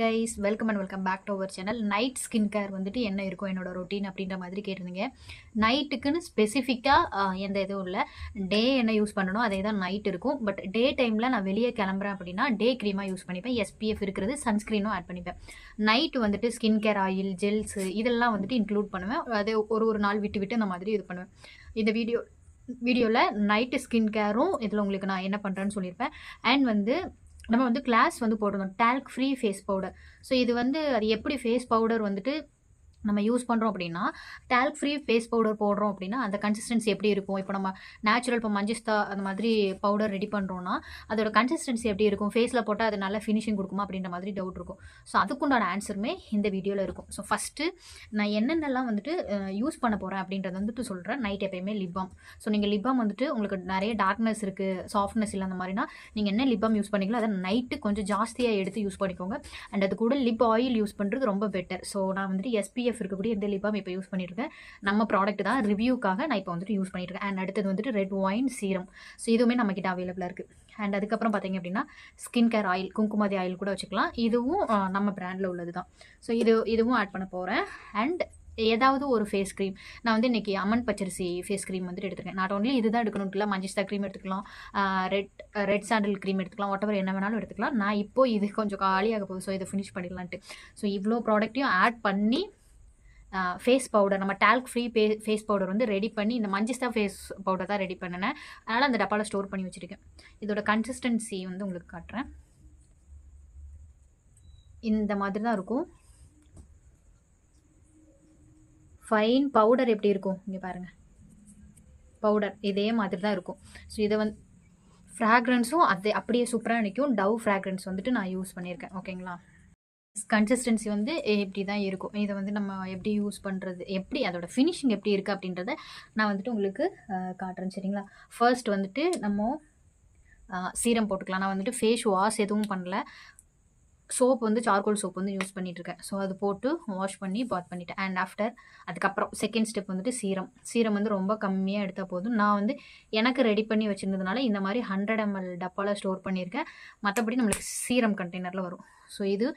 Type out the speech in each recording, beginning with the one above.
Guys welcome and welcome back to our channel night skin care வந்துட்டு என்ன இருக்கும் என்னோட ரொட்டீன் அப்படின்ற மாதிரி கேட்டிருந்தீங்க. நைட்டுக்குன்னு ஸ்பெசிஃபிக்காக எந்த இதுவும் இல்லை. டே என்ன யூஸ் பண்ணணும் அதே தான் நைட் இருக்கும். பட் டே டைமில் நான் வெளியே கிளம்புறேன் அப்படின்னா டே க்ரீமாக யூஸ் பண்ணிப்பேன். எஸ்பிஎஃப் இருக்கிறது சன்ஸ்க்ரீனும் ஆட் பண்ணிப்பேன். நைட் வந்துட்டு ஸ்கின் கேர் ஆயில் ஜெல்ஸ் இதெல்லாம் வந்துட்டு இன்க்ளூட் பண்ணுவேன். அதே ஒரு ஒரு நாள் விட்டு விட்டு அந்த மாதிரி இது பண்ணுவேன். இந்த வீடியோ வீடியோவில் நைட்டு ஸ்கின் கேரும் இதில் உங்களுக்கு நான் என்ன பண்ணுறேன்னு சொல்லியிருப்பேன். அண்ட் வந்து நம்ம வந்து கிளாஸ் வந்து போடணும். Talc free face powder so இது வந்து அது எப்படி ஃபேஸ் பவுடர் வந்துட்டு நம்ம யூஸ் பண்ணுறோம் அப்படின்னா டால்க் ஃப்ரீ ஃபேஸ் பவுடர் போடுறோம் அப்படின்னா அந்த கன்சிஸ்டன்சி எப்படி இருக்கும்? இப்போ நம்ம நேச்சுரல் இப்போ மஞ்சிஸ்தா அந்த மாதிரி பவுடர் ரெடி பண்ணுறோன்னா அதோட கன்சிஸ்டன்சி எப்படி இருக்கும்? ஃபேஸில் போட்டால் அது நல்ல ஃபினிஷிங் கொடுக்குமா? அப்படின்ற மாதிரி டவுட் இருக்கும். ஸோ அதுக்குண்டான ஆன்சருமே இந்த வீடியோவில் இருக்கும். ஸோ ஃபஸ்ட்டு நான் என்னென்னலாம் வந்துட்டு யூஸ் பண்ண போகிறேன் அப்படின்றத வந்துட்டு சொல்கிறேன் நைட் எப்பயுமே லிப்பாம் ஸோ நீங்கள் லிப்பாம் வந்துட்டு உங்களுக்கு நிறைய டார்க்னஸ் இருக்குது சாஃப்ட்னஸ் இல்லை அந்த மாதிரினா நீங்கள் என்ன லிப்பாம் யூஸ் பண்ணிக்கலாம் அதை நைட்டு கொஞ்சம் ஜாஸ்தியாக எடுத்து யூஸ் பண்ணிக்கோங்க. அண்ட் அது கூட லிப் ஆயில் யூஸ் பண்ணுறது ரொம்ப பெட்டர் ஸோ நான் வந்துட்டு எஸ்பிஎஃப் இருக்கக்கூடிய இந்த லிப்பாம் இப்போ யூஸ் பண்ணியிருக்கேன் நம்ம ப்ராடக்ட் தான் ரிவ்யூக்காக நான் இப்போ வந்துட்டு யூஸ் பண்ணியிருக்கேன் அண்ட் அடுத்தது வந்துட்டு ரெட் ஒயின் சீரம் ஸோ இதுவுமே நம்மக்கிட்ட அவைலபிளாக இருக்குது அண்ட் அதுக்கப்புறம் பார்த்தீங்க அப்படின்னா skin care oil Kumkumadi oil கூட வச்சுக்கலாம். இதுவும் நம்ம பிராண்டில் உள்ளது தான். ஸோ இது இதுவும் ஆட் பண்ண போகிறேன் அண்ட் ஏதாவது ஒரு ஃபேஸ் க்ரீம் நான் வந்து இன்றைக்கி அமன் பச்சரிசி ஃபேஸ் க்ரீம் வந்துட்டு எடுத்துருக்கேன். நாட் ஓன்லி இதுதான் எடுக்கணும் இல்லை மஞ்சிஸ்தா க்ரீம் எடுத்துக்கலாம். ரெட் ரெட் சாண்டில் க்ரீம் எடுத்துக்கலாம். ஒட்டவர் என்ன வேணாலும் எடுத்துக்கலாம். நான் இப்போ இது கொஞ்சம் காலியாக போகுது. ஸோ இதை ஃபினிஷ் பண்ணிடலான்ட்டு. ஸோ இவ்வளோ ப்ராடக்ட்டையும் ஆட் பண்ணி ஃபேஸ் பவுடர் நம்ம டால்க் ஃப்ரீ ஃபே ஃபேஸ் பவுடர் வந்து ரெடி பண்ணி இந்த மஞ்சிஸ்தா ஃபேஸ் பவுடர் தான் ரெடி பண்ணினேன். அதனால் அந்த டப்பாவில் ஸ்டோர் பண்ணி வச்சுருக்கேன். இதோட கன்சிஸ்டன்சி வந்து உங்களுக்கு காட்டுறேன். இந்த மாதிரி தான் இருக்கும். ஃபைன் பவுடர் எப்படி இருக்கும்? இங்கே பாருங்கள் பவுடர் இதே மாதிரி தான் இருக்கும். ஸோ இதை வந்து ஃப்ராக்ரன்ஸும் அதே அப்படியே சூப்பராக நிற்கும் டவ் ஃப்ராக்ரன்ஸ் வந்துட்டு நான் யூஸ் பண்ணியிருக்கேன். ஓகேங்களா கன்சிஸ்டன்சி வந்து இப்படி தான் இருக்கும். இதை வந்து நம்ம எப்படி யூஸ் பண்ணுறது எப்படி அதோட ஃபினிஷிங் எப்படி இருக்குது அப்படின்றத நான் வந்துட்டு உங்களுக்கு காட்டுறேன். சரிங்களா? ஃபர்ஸ்ட் வந்துட்டு நம்ம சீரம் போட்டுக்கலாம். நான் வந்துட்டு ஃபேஸ் வாஷ் எதுவும் பண்ணல. சோப் வந்து சார்கோல் சோப் வந்து யூஸ் பண்ணிகிட்ருக்கேன் இருக்கேன். ஸோ அது போட்டு வாஷ் பண்ணி பாத் பண்ணிவிட்டேன் அண்ட் ஆஃப்டர் அதுக்கப்புறம் செகண்ட் ஸ்டெப் வந்துட்டு சீரம். சீரம் வந்து ரொம்ப கம்மியாக எடுத்தால் போதும். நான் வந்து எனக்கு ரெடி பண்ணி வச்சுருந்ததுனால இந்த மாதிரி ஹண்ட்ரட் எம்எல் டப்பாவில் ஸ்டோர் பண்ணியிருக்கேன். மற்றபடி நம்மளுக்கு சீரம் கண்டெய்னரில் வரும். ஸோ இது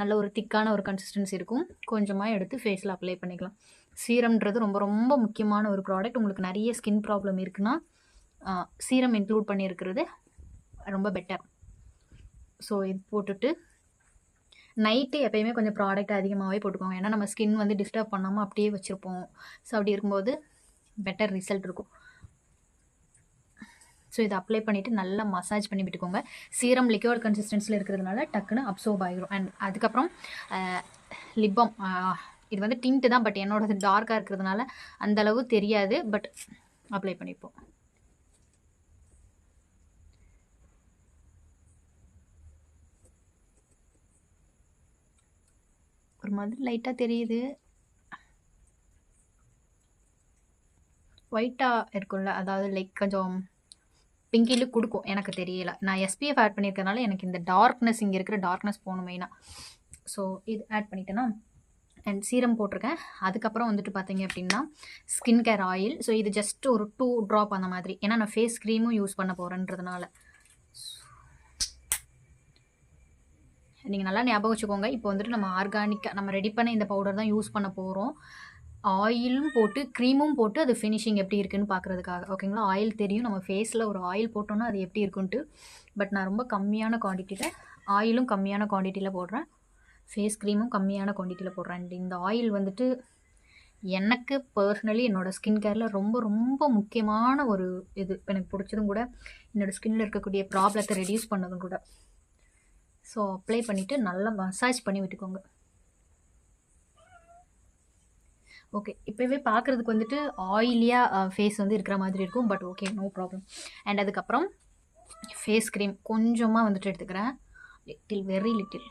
நல்ல ஒரு திக்கான ஒரு கன்சிஸ்டன்சி இருக்கும். கொஞ்சமாக எடுத்து ஃபேஸில் அப்ளை பண்ணிக்கலாம். சீரம்ன்றது ரொம்ப ரொம்ப முக்கியமான ஒரு ப்ராடக்ட் உங்களுக்கு நிறைய ஸ்கின் ப்ராப்ளம் இருக்குன்னா சீரம் இன்க்ளூட் பண்ணியிருக்கிறது ரொம்ப பெட்டர் ஸோ இது போட்டுட்டு நைட்டு எப்பயுமே கொஞ்சம் ப்ராடக்ட் அதிகமாகவே போட்டுக்கோங்க. ஏன்னா நம்ம ஸ்கின் வந்து டிஸ்டர்ப் பண்ணாமல் அப்படியே வச்சுருப்போம். ஸோ அப்படி இருக்கும்போது பெட்டர் ரிசல்ட் இருக்கும். ஸோ இதை அப்ளை பண்ணிவிட்டு நல்லா மசாஜ் பண்ணி விட்டுக்கோங்க. சீரம் லிக்யூர் கன்சிஸ்டன்சியில் இருக்கிறதுனால டக்குன்னு அப்சர்வ் ஆகிரும் அண்ட் அதுக்கப்புறம் லிப்பம் இது வந்து டிண்ட்டு தான் பட் என்னோடது டார்க்காக இருக்கிறதுனால அந்த அளவு தெரியாது. பட் அப்ளை பண்ணிப்போம். ஒரு மாதிரி லைட்டாக தெரியுது. ஒயிட்டாக இருக்கும்ல அதாவது லைக் கொஞ்சம் பிங்கி லுக் கொடுக்கும் எனக்கு தெரியல. நான் எஸ்பிஎஃப் ஆட் பண்ணியிருக்கனால எனக்கு இந்த டார்க்னஸ் இங்கே இருக்கிற டார்க்னஸ் போகணும் மெயினாக ஸோ இது ஆட் பண்ணிட்டேன்னா அண்ட் சீரம் போட்டிருக்கேன். அதுக்கப்புறம் வந்துட்டு பார்த்தீங்க அப்படின்னா ஸ்கின் கேர் ஆயில் ஸோ இது ஜஸ்ட் ஒரு டூ ட்ராப் அந்த மாதிரி. ஏன்னா நான் ஃபேஸ் க்ரீமும் யூஸ் பண்ண போகிறேன்றதுனால நீங்கள் நல்லா ஞாபகம் வச்சுக்கோங்க. இப்போ வந்துட்டு நம்ம ஆர்கானிக்காக நம்ம ரெடி பண்ண இந்த பவுடர் தான் யூஸ் பண்ண போகிறோம் ஆயிலும் போட்டு க்ரீமும் போட்டு அது ஃபினிஷிங் எப்படி இருக்குன்னு பார்க்குறதுக்காக ஓகேங்களா ஆயில் தெரியும். நம்ம ஃபேஸில் ஒரு ஆயில் போட்டோன்னா அது எப்படி இருக்குன்ட்டு. பட் நான் ரொம்ப கம்மியான குவான்டிட்டியில் ஆயிலும் கம்மியான குவான்டிட்டியில் போடுறேன். ஃபேஸ் க்ரீமும் கம்மியான குவான்டிட்டியில் போடுறேன். இந்த ஆயில் வந்துட்டு எனக்கு பர்சனலி என்னோடய ஸ்கின் கேரில் ரொம்ப ரொம்ப முக்கியமான ஒரு இது. எனக்கு பிடிச்சதும் கூட என்னோடய ஸ்கின்னில் இருக்கக்கூடிய ப்ராப்ளத்தை ரெடியூஸ் பண்ணதும் கூட. ஸோ அப்ளை பண்ணிவிட்டு நல்லா மசாஜ் பண்ணி விட்டுக்கோங்க. ஓகே இப்போவே பார்க்குறதுக்கு வந்துட்டு ஆயிலியாக ஃபேஸ் வந்து இருக்கிற மாதிரி இருக்கும். But okay no problem and அதுக்கப்புறம் ஃபேஸ் க்ரீம் கொஞ்சமாக வந்துட்டு எடுத்துக்கிறேன். லிட்டில் வெரி லிட்டில்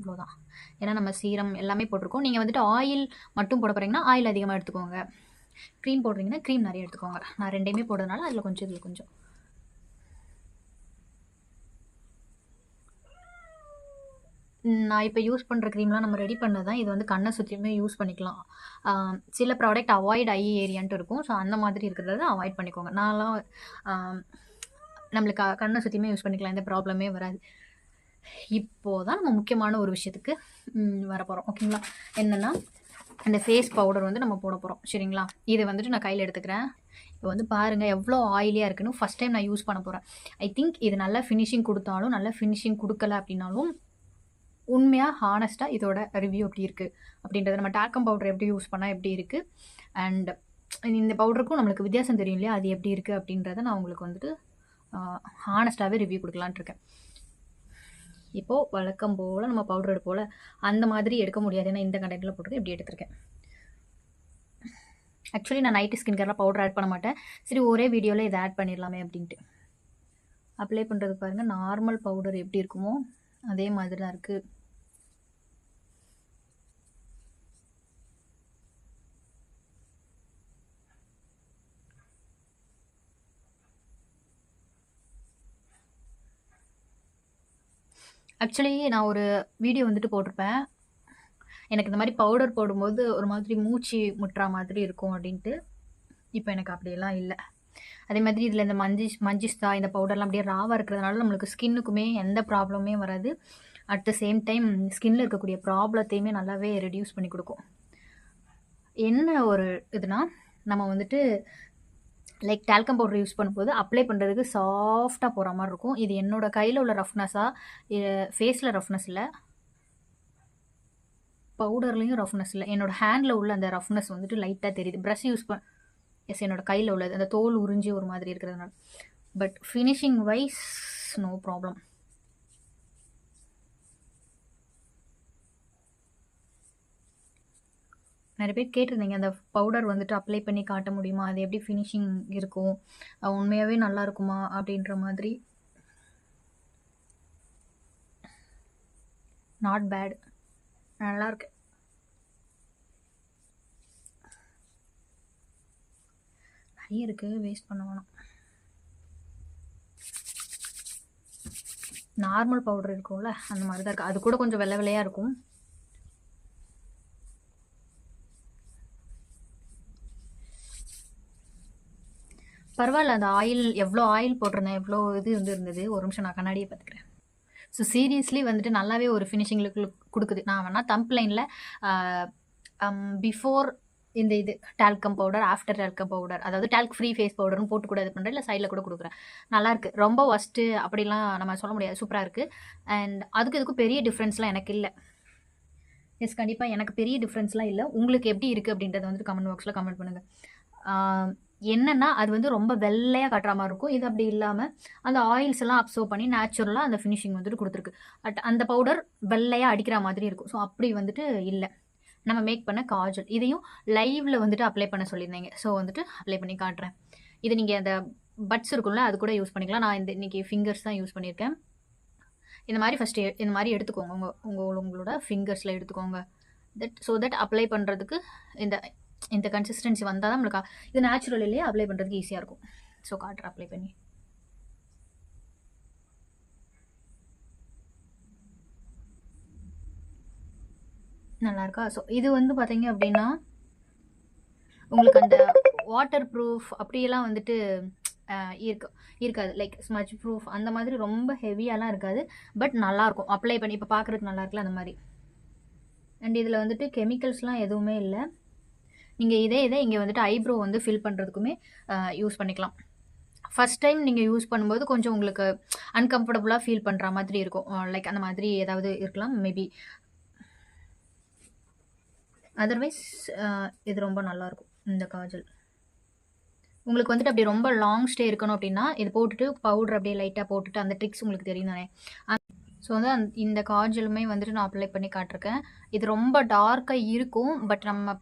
இவ்வளோதான் ஏன்னா நம்ம சீரம் எல்லாமே போட்டிருக்கோம். நீங்கள் வந்துட்டு ஆயில் மட்டும் போட போகிறீங்கன்னா ஆயில் அதிகமாக எடுத்துக்கோங்க. க்ரீம் போடுறீங்கன்னா க்ரீம் நிறைய எடுத்துக்கோங்க. நான் ரெண்டையுமே போடுறதுனால அதில் கொஞ்சம் இதில் கொஞ்சம். நான் இப்போ யூஸ் பண்ணுற க்ரீம்லாம் நம்ம ரெடி பண்ணது தான் இது வந்து கண்ணை சுற்றியுமே யூஸ் பண்ணிக்கலாம். சில ப்ராடக்ட் அவாய்ட் ஐ ஏரியான்ட்டு இருக்கும். ஸோ அந்த மாதிரி இருக்கிறத அவாய்ட் பண்ணிக்கோங்க. நான்லாம் நம்மளுக்கு கண்ணை சுற்றியுமே யூஸ் பண்ணிக்கலாம். எந்த ப்ராப்ளமே வராது. இப்போது தான் நம்ம முக்கியமான ஒரு விஷயத்துக்கு வர போகிறோம் ஓகேங்களா என்னென்னா அந்த ஃபேஸ் பவுடர் வந்து நம்ம போட போகிறோம் சரிங்களா? இதை வந்துட்டு நான் கையில் எடுத்துக்கிறேன். இப்போ வந்து பாருங்கள் எவ்வளோ ஆயிலியாக இருக்குன்னு ஃபஸ்ட் டைம் நான் யூஸ் பண்ண போகிறேன் ஐ திங்க் இது நல்லா ஃபினிஷிங் கொடுத்தாலும் நல்லா ஃபினிஷிங் கொடுக்கல அப்படின்னாலும் உண்மையாக ஹானஸ்ட்டாக இதோட ரிவ்யூ எப்படி இருக்குது அப்படின்றத நம்ம டாக்கம் பவுடர் எப்படி யூஸ் பண்ணால் எப்படி இருக்குது அண்ட் இந்த பவுடருக்கும் நம்மளுக்கு வித்தியாசம் தெரியும் இல்லையா? அது எப்படி இருக்குது அப்படின்றத நான் உங்களுக்கு வந்துட்டு ஹானஸ்ட்டாகவே ரிவ்யூ கொடுக்கலான்ட்டு இருக்கேன். இப்போது வழக்கம் போல் நம்ம பவுடர் எடுப்போல் அந்த மாதிரி எடுக்க முடியாது. ஏன்னா இந்த கண்டென்ட்டில் போட்டு இப்படி எடுத்திருக்கேன். ஆக்சுவலி நான் நைட்டு ஸ்கின் கேர்லாம் பவுடர் ஆட் பண்ண மாட்டேன். சரி ஒரே வீடியோவில் இதை ஆட் பண்ணிடலாமே அப்படின்ட்டு. அப்ளை பண்ணுறது பாருங்கள் நார்மல் பவுடர் எப்படி இருக்குமோ அதே மாதிரி தான் இருக்குது ஆக்சுவலி நான் ஒரு வீடியோ வந்துட்டு போட்டிருப்பேன். எனக்கு இந்த மாதிரி பவுடர் போடும்போது ஒரு மாதிரி மூச்சு முட்டுற மாதிரி இருக்கும் அப்படின்ட்டு. இப்போ எனக்கு அப்படியெல்லாம் இல்லை. அதே மாதிரி இதில் இந்த மஞ்சி மஞ்சிஸ்தா இந்த பவுடர்லாம் அப்படியே ராவாக இருக்கிறதுனால நம்மளுக்கு ஸ்கின்னுக்குமே எந்த ப்ராப்ளமே வராது. அட் த சேம் டைம் ஸ்கின்னில் இருக்கக்கூடிய ப்ராப்ளத்தையுமே நல்லாவே ரெடியூஸ் பண்ணி கொடுக்கும். என்ன ஒரு இதுனா நம்ம வந்துட்டு லைக் டால்கம் பவுடர் யூஸ் பண்ணும்போது அப்ளை பண்ணுறதுக்கு சாஃப்டாக போகிற மாதிரி இருக்கும். இது என்னோடய கையில் உள்ள ரஃப்னஸாக ஃபேஸில் ரஃப்னஸ் இல்லை. பவுடர்லேயும் ரஃப்னஸ் இல்லை. என்னோடய ஹேண்டில் உள்ள அந்த ரஃப்னஸ் வந்துட்டு லைட்டாக தெரியுது. ப்ரஷ் யூஸ் பண்ண எஸ் என்னோடய கையில் உள்ளது. அந்த தோல் உறிஞ்சி ஒரு மாதிரி இருக்கிறதுனால. But finishing wise no problem நிறைய பேர் கேட்டிருந்தீங்க அந்த பவுடர் வந்துட்டு அப்ளை பண்ணி காட்ட முடியுமா? அது எப்படி ஃபினிஷிங் இருக்கும்? உண்மையாகவே நல்லா இருக்குமா? அப்படின்ற மாதிரி. நாட் பேட் நல்லா இருக்கு. நிறைய இருக்குது வேஸ்ட் பண்ண வேணாம். நார்மல் பவுடர் இருக்கும்ல அந்த மாதிரி தான் இருக்குது அது கூட கொஞ்சம் வெள்ளை வெள்ளையாக இருக்கும். பரவாயில்ல அந்த ஆயில் எவ்வளோ ஆயில் போட்டிருந்தேன் எவ்வளோ இது வந்து இருந்தது ஒரு நிமிஷம் நான் கண்ணாடியை பார்த்துக்கிறேன். ஸோ சீரியஸ்லி வந்துட்டு நல்லாவே ஒரு ஃபினிஷிங் லுக் கொடுக்குது. நான் வேணால் தம்ப்லைனில் பிஃபோர் இந்த இது talcum powder after talcum powder அதாவது டால்க் ஃப்ரீ ஃபேஸ் பவுடர்னு போட்டு கூட இது பண்ணுறேன் இல்லை சைடில் கூட கொடுக்குறேன். நல்லாயிருக்கு ரொம்ப ஒஸ்ட்டு அப்படிலாம் நம்ம சொல்ல முடியாது. சூப்பராக இருக்குது அண்ட் அதுக்கு இதுக்கும் பெரிய டிஃப்ரென்ஸ்லாம் எனக்கு இல்லை. எஸ் கண்டிப்பாக எனக்கு பெரிய டிஃப்ரென்ஸ்லாம் இல்லை. உங்களுக்கு எப்படி இருக்குது அப்படின்றத வந்துட்டு கமெண்ட் பாக்ஸில் கமெண்ட் பண்ணுங்கள் என்னென்னா அது வந்து ரொம்ப வெள்ளையாக கட்டுற மாதிரி இருக்கும். இது அப்படி இல்லாமல் அந்த ஆயில்ஸ் எல்லாம் அப்சர்வ் பண்ணி நேச்சுரலாக அந்த ஃபினிஷிங் வந்துட்டு கொடுத்துருக்கு. பட் அந்த பவுடர் வெள்ளையாக அடிக்கிற மாதிரி இருக்கும். ஸோ அப்படி வந்துட்டு இல்லை. நம்ம மேக் பண்ண காஜல். இதையும் லைவில் வந்துட்டு அப்ளை பண்ண சொல்லியிருந்தீங்க. ஸோ வந்துட்டு அப்ளை பண்ணி காட்டுறேன். இது நீங்கள் அந்த பட்ஸ் இருக்கும்ல அது கூட யூஸ் பண்ணிக்கலாம். நான் இந்த இன்றைக்கி ஃபிங்கர்ஸ் தான் யூஸ் பண்ணியிருக்கேன். இந்த மாதிரி ஃபஸ்ட்டு இந்த மாதிரி எடுத்துக்கோங்க. உங்கள் உங்கள் உங்களோட ஃபிங்கர்ஸில் எடுத்துக்கோங்க. தட் ஸோ தட் அப்ளை பண்ணுறதுக்கு இந்த இந்த கன்சிஸ்டன்சி வந்தால் தான் நம்மளுக்கு இது நேச்சுரல் இல்லையே அப்ளை பண்ணுறதுக்கு ஈஸியாக இருக்கும். ஸோ காட்டுற அப்ளை பண்ணி. நல்லா இருக்கா? ஸோ இது வந்து பார்த்தீங்க அப்படின்னா உங்களுக்கு அந்த வாட்டர் ப்ரூஃப் அப்படியெல்லாம் வந்துட்டு இருக்கு இருக்காது. லைக் ஸ்மச் ப்ரூஃப் அந்த மாதிரி ரொம்ப ஹெவியாலாம் இருக்காது. பட் நல்லாயிருக்கும் அப்ளை பண்ணி இப்போ பார்க்குறதுக்கு நல்லா இருக்குல்ல அந்த மாதிரி. அண்ட் இதில் வந்துட்டு கெமிக்கல்ஸ்லாம் எதுவுமே இல்லை. நீங்கள் இதே இதை இங்கே வந்துட்டு ஐப்ரோ வந்து ஃபில் பண்ணுறதுக்குமே யூஸ் பண்ணிக்கலாம். ஃபஸ்ட் டைம் நீங்கள் யூஸ் பண்ணும்போது கொஞ்சம் உங்களுக்கு அன்கம்ஃபர்டபுளாக ஃபீல் பண்ணுற மாதிரி இருக்கும். லைக் அந்த மாதிரி ஏதாவது இருக்கலாம் மேபி அதர்வைஸ் இது ரொம்ப நல்லாயிருக்கும் இந்த காஜல். உங்களுக்கு வந்துட்டு அப்படி ரொம்ப லாங் ஸ்டே இருக்கணும் அப்படின்னா இது போட்டுட்டு பவுடர் அப்படியே லைட்டாக போட்டுட்டு அந்த ட்ரிக்ஸ் உங்களுக்கு தெரியும் தானே. ஸோ வந்து அந் இந்த காஜலுமே வந்துட்டு நான் அப்ளை பண்ணி காட்டிருக்கேன். இது ரொம்ப டார்க்காக இருக்கும் பட் நம்ம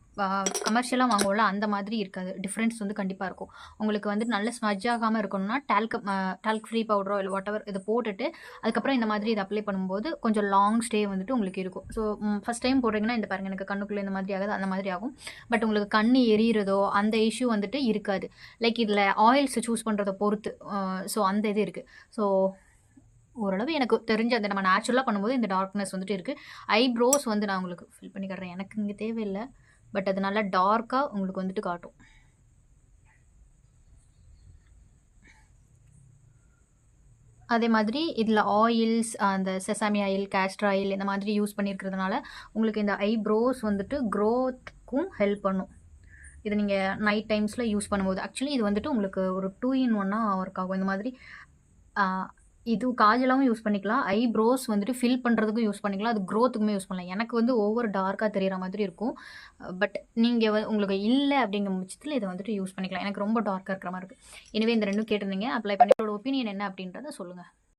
கமர்ஷியலாக வாங்குவோம்ல அந்த மாதிரி இருக்காது. டிஃப்ரென்ஸ் வந்து கண்டிப்பாக இருக்கும். உங்களுக்கு வந்து நல்ல ஸ்மஜ் ஆகாமல் இருக்கணும்னா டால்க் டால்க் ஃப்ரீ பவுடரோ இல்லை வாட் எவர் இதை போட்டுட்டு அதுக்கப்புறம் இந்த மாதிரி இதை அப்ளை பண்ணும்போது கொஞ்சம் லாங் ஸ்டே வந்துட்டு உங்களுக்கு இருக்கும். ஸோ ஃபஸ்ட் டைம் போடுறீங்கன்னா இந்த பாருங்கள் எனக்கு கண்ணுக்குள்ளே இந்த மாதிரி ஆகுது அந்த மாதிரி ஆகும். பட் உங்களுக்கு கண் எரியிறதோ அந்த இஷ்யூ வந்துட்டு இருக்காது. லைக் இதில் ஆயில்ஸ் சூஸ் பண்ணுறதை பொறுத்து ஸோ அந்த இது இருக்குது ஸோ ஓரளவு எனக்கு தெரிஞ்ச அந்த நம்ம நேச்சுரலாக பண்ணும்போது இந்த டார்க்னஸ் வந்துட்டு இருக்குது ஐப்ரோஸ் வந்து நான் உங்களுக்கு ஃபில் பண்ணி காட்டுறேன். எனக்கு இங்கே தேவையில்லை. பட் அது நல்லா டார்க்காக உங்களுக்கு வந்துட்டு காட்டும். அதே மாதிரி இதில் ஆயில்ஸ் அந்த செசாமி ஆயில் கேஸ்டர் ஆயில் இந்த மாதிரி யூஸ் பண்ணியிருக்கிறதுனால உங்களுக்கு இந்த ஐப்ரோஸ் வந்துட்டு க்ரோத்துக்கும் ஹெல்ப் பண்ணும். இது நீங்கள் நைட் டைம்ஸில் யூஸ் பண்ணும்போது. ஆக்சுவலி இது வந்துட்டு உங்களுக்கு ஒரு டூ இன் ஒன்னாக ஒர்க் ஆகும். இந்த மாதிரி இது காஜலாகவும் யூஸ் பண்ணிக்கலாம். ஐப்ரோஸ் வந்துட்டு ஃபில் பண்ணுறதுக்கும் யூஸ் பண்ணிக்கலாம். அது க்ரோத்துக்குமே யூஸ் பண்ணலாம். எனக்கு வந்து ஒவ்வொரு டார்க்காக தெரிகிற மாதிரி இருக்கும். பட் நீங்கள் உங்களுக்கு இல்லை அப்படிங்கிற பட்சத்தில் இதை வந்துட்டு யூஸ் பண்ணிக்கலாம். எனக்கு ரொம்ப டார்க்காக இருக்கிற மாதிரி இருக்குது எனவே இந்த ரெண்டும் கேட்டிருந்தீங்க. அப்ளை பண்ணி ஒப்பீனியன் என்ன அப்படின்றத சொல்லுங்கள்